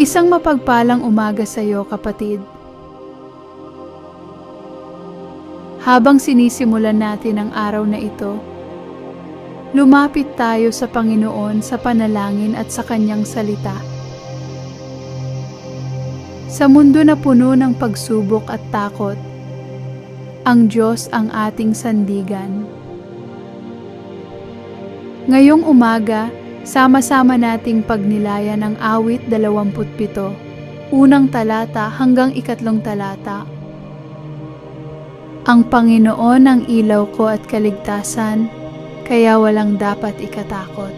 Isang mapagpalang umaga sa iyo, kapatid. Habang sinisimulan natin ang araw na ito, lumapit tayo sa Panginoon sa panalangin at sa Kanyang salita. Sa mundo na puno ng pagsubok at takot, ang Diyos ang ating sandigan. Ngayong umaga, sama-sama nating pagnilayan ang awit 27, unang talata hanggang ikatlong talata. Ang Panginoon ang ilaw ko at kaligtasan, kaya walang dapat ikatakot.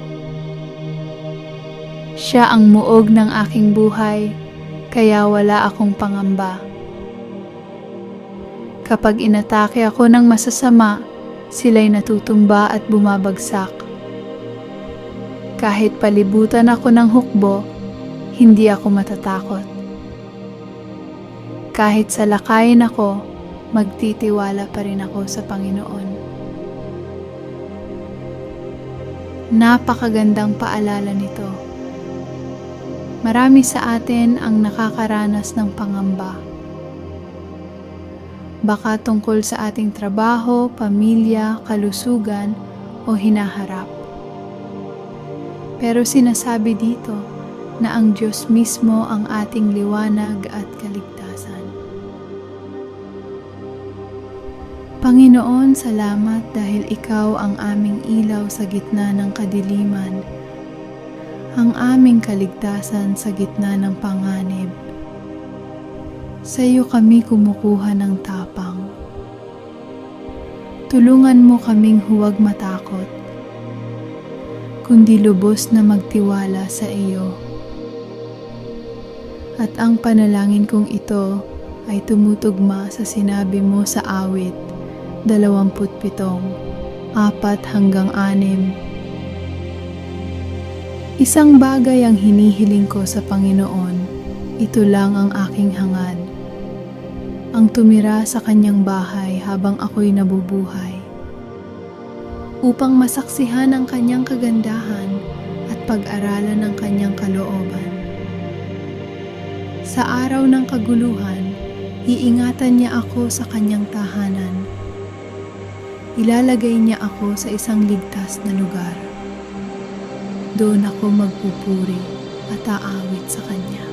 Siya ang muog ng aking buhay, kaya wala akong pangamba. Kapag inatake ako ng masasama, sila'y natutumba at bumabagsak. Kahit palibutan ako ng hukbo, hindi ako matatakot. Kahit salakayin ako, magtitiwala pa rin ako sa Panginoon. Napakagandang paalala nito. Marami sa atin ang nakakaranas ng pangamba. Baka tungkol sa ating trabaho, pamilya, kalusugan, o hinaharap. Pero sinasabi dito na ang Diyos mismo ang ating liwanag at kaligtasan. Panginoon, salamat dahil Ikaw ang aming ilaw sa gitna ng kadiliman, ang aming kaligtasan sa gitna ng panganib. Sa iyo kami kumukuha ng tapang. Tulungan mo kaming huwag matakot, kundi lubos na magtiwala sa iyo. At ang panalangin kong ito ay tumutugma sa sinabi mo sa awit 27, apat hanggang anim. Isang bagay ang hinihiling ko sa Panginoon, ito lang ang aking hangad. Ang tumira sa kanyang bahay habang ako'y nabubuhay. Upang masaksihan ang kanyang kagandahan at pag-aralan ng kanyang kalooban. Sa araw ng kaguluhan, iingatan niya ako sa kanyang tahanan ilalagay niya ako sa isang ligtas na lugar. Doon ako magpupuri at aawit sa Kanya.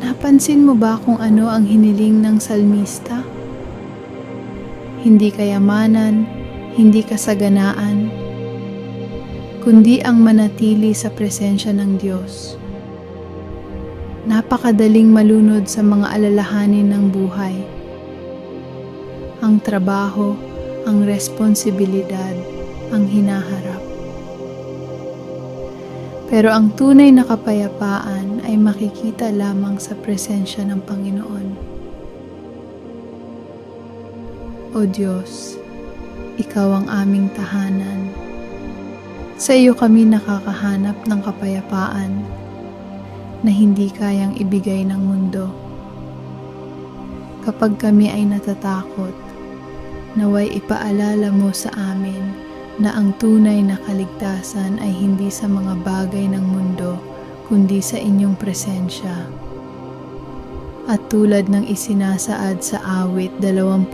Napansin mo ba kung ano ang hiniling ng salmista? Hindi kayamanan, hindi kasaganaan, kundi ang manatili sa presensya ng Diyos. Napakadaling malunod sa mga alalahanin ng buhay. Ang trabaho, ang responsibilidad, ang hinaharap. Pero ang tunay na kapayapaan ay makikita lamang sa presensya ng Panginoon. O Diyos, Ikaw ang aming tahanan. Sa iyo kami nakakahanap ng kapayapaan na hindi kayang ibigay ng mundo. Kapag kami ay natatakot, naway ipaalala mo sa amin na ang tunay na kaligtasan ay hindi sa mga bagay ng mundo, kundi sa inyong presensya. At tulad ng isinasaad sa awit 27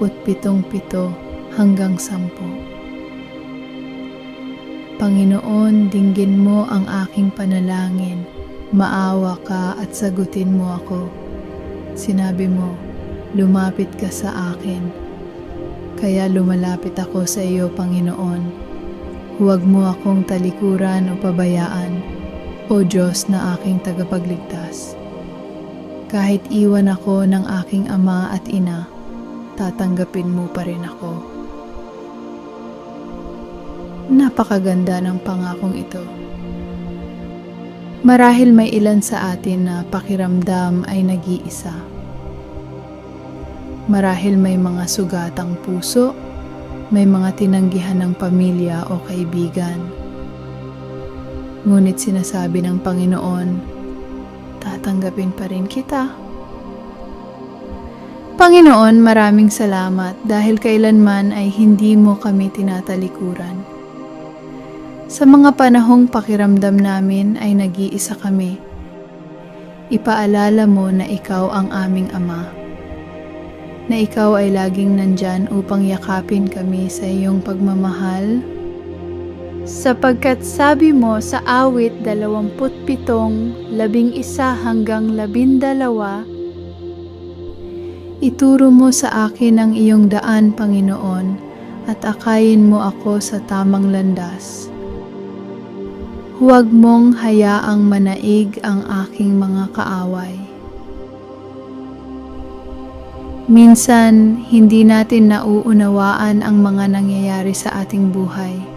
hanggang 10. Panginoon, dinggin mo ang aking panalangin Maawa ka at sagutin mo ako. Sinabi mo, lumapit ka sa akin. Kaya lumalapit ako sa iyo, Panginoon. Huwag mo akong talikuran o pabayaan, O Diyos na aking tagapagligtas. Kahit iwan ako ng aking ama at ina, tatanggapin mo pa rin ako. Napakaganda ng pangakong ito. Marahil may ilan sa atin na pakiramdam ay nag-iisa. Marahil may mga sugatang puso, may mga tinanggihan ng pamilya o kaibigan. Ngunit sinasabi ng Panginoon, tatanggapin pa rin kita. Panginoon, maraming salamat dahil kailanman ay hindi mo kami tinatalikuran. Sa mga panahong pakiramdam namin ay nag-iisa kami, ipaalala mo na ikaw ang aming Ama. Na ikaw ay laging nandyan upang yakapin kami sa iyong pagmamahal. Sapagkat sabi mo sa awit 27, labing isa hanggang labindalawa, Ituro mo sa akin ang iyong daan, Panginoon, at akayin mo ako sa tamang landas. Huwag mong hayaang manaig ang aking mga kaaway. Minsan, hindi natin nauunawaan ang mga nangyayari sa ating buhay.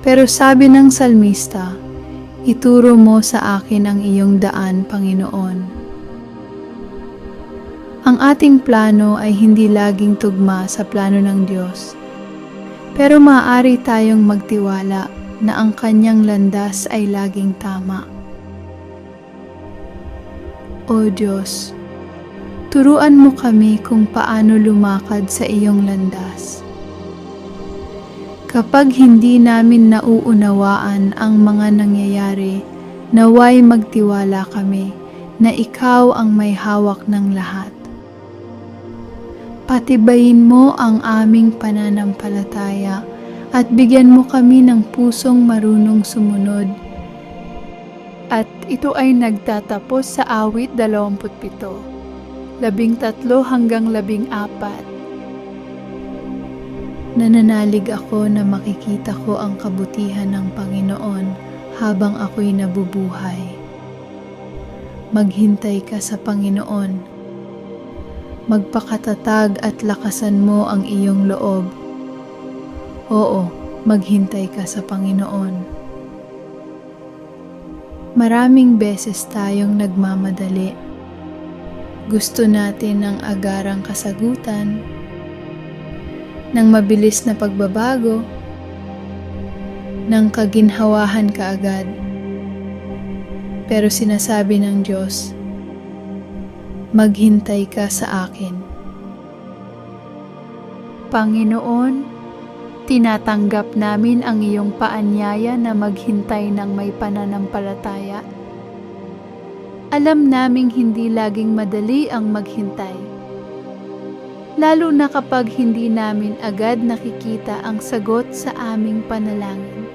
Pero sabi ng salmista, ituro mo sa akin ang iyong daan, Panginoon. Ang ating plano ay hindi laging tugma sa plano ng Diyos. Pero maaari tayong magtiwala na ang kanyang landas ay laging tama. O Diyos, turuan mo kami kung paano lumakad sa iyong landas. Kapag hindi namin nauunawaan ang mga nangyayari, naway magtiwala kami na ikaw ang may hawak ng lahat. Patibayin mo ang aming pananampalataya at bigyan mo kami ng pusong marunong sumunod. At ito ay nagtatapos sa awit 27, labing tatlo hanggang labing apat. Nananalig ako na makikita ko ang kabutihan ng Panginoon habang ako'y nabubuhay. Maghintay ka sa Panginoon magpakatatag at lakasan mo ang iyong loob. Oo, maghintay ka sa Panginoon. Maraming beses tayong nagmamadali. Gusto natin ng agarang kasagutan, ng mabilis na pagbabago, ng kaginhawahan kaagad. Pero sinasabi ng Diyos, maghintay ka sa akin. Panginoon, tinatanggap namin ang iyong paanyaya na maghintay ng may pananampalataya. Alam naming hindi laging madali ang maghintay. Lalo na kapag hindi namin agad nakikita ang sagot sa aming panalangin.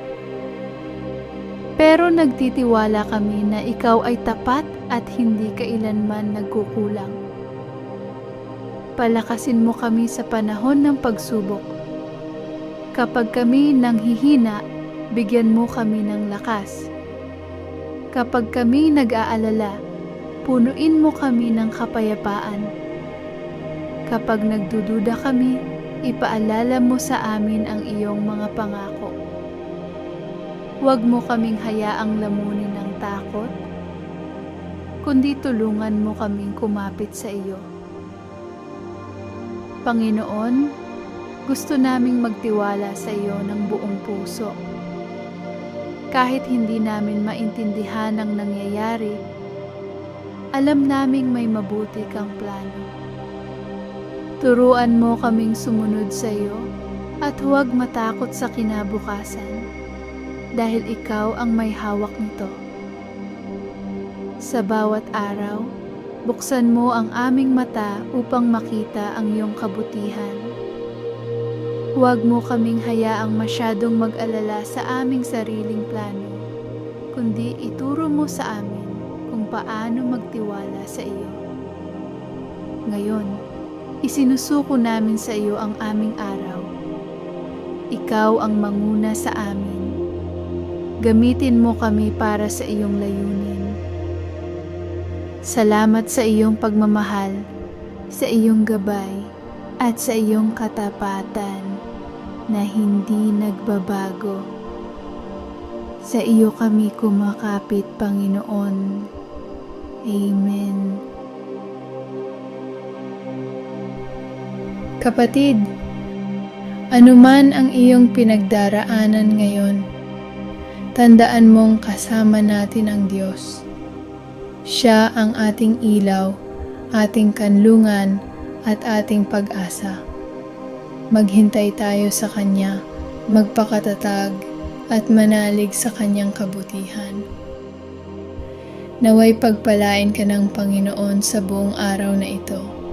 Pero nagtitiwala kami na ikaw ay tapat at hindi kailanman nagkukulang. Palakasin mo kami sa panahon ng pagsubok. Kapag kami nanghihina, bigyan mo kami ng lakas. Kapag kami nag-aalala, punuin mo kami ng kapayapaan. Kapag nagdududa kami, ipaalala mo sa amin ang iyong mga pangako. Huwag mo kaming hayaang lamunin ng takot, kundi tulungan mo kaming kumapit sa iyo. Panginoon, gusto naming magtiwala sa iyo ng buong puso. Kahit hindi namin maintindihan ang nangyayari, alam naming may mabuti kang plano. Turuan mo kaming sumunod sa iyo at huwag matakot sa kinabukasan dahil ikaw ang may hawak nito. Sa bawat araw, buksan mo ang aming mata upang makita ang iyong kabutihan. Huwag mo kaming hayaang masyadong mag-alala sa aming sariling plano, kundi ituro mo sa amin kung paano magtiwala sa iyo. Ngayon, isinusuko namin sa iyo ang aming araw. Ikaw ang manguna sa amin Gamitin mo kami para sa iyong layunin. Salamat sa iyong pagmamahal, sa iyong gabay, at sa iyong katapatan na hindi nagbabago. Sa iyo kami kumakapit, Panginoon. Amen. Kapatid, anuman ang iyong pinagdaraanan ngayon, Tandaan mong kasama natin ang Diyos. Siya ang ating ilaw, ating kanlungan, at ating pag-asa. Maghintay tayo sa Kanya, magpakatatag, at manalig sa kanyang kabutihan. Naway pagpalain ka ng Panginoon sa buong araw na ito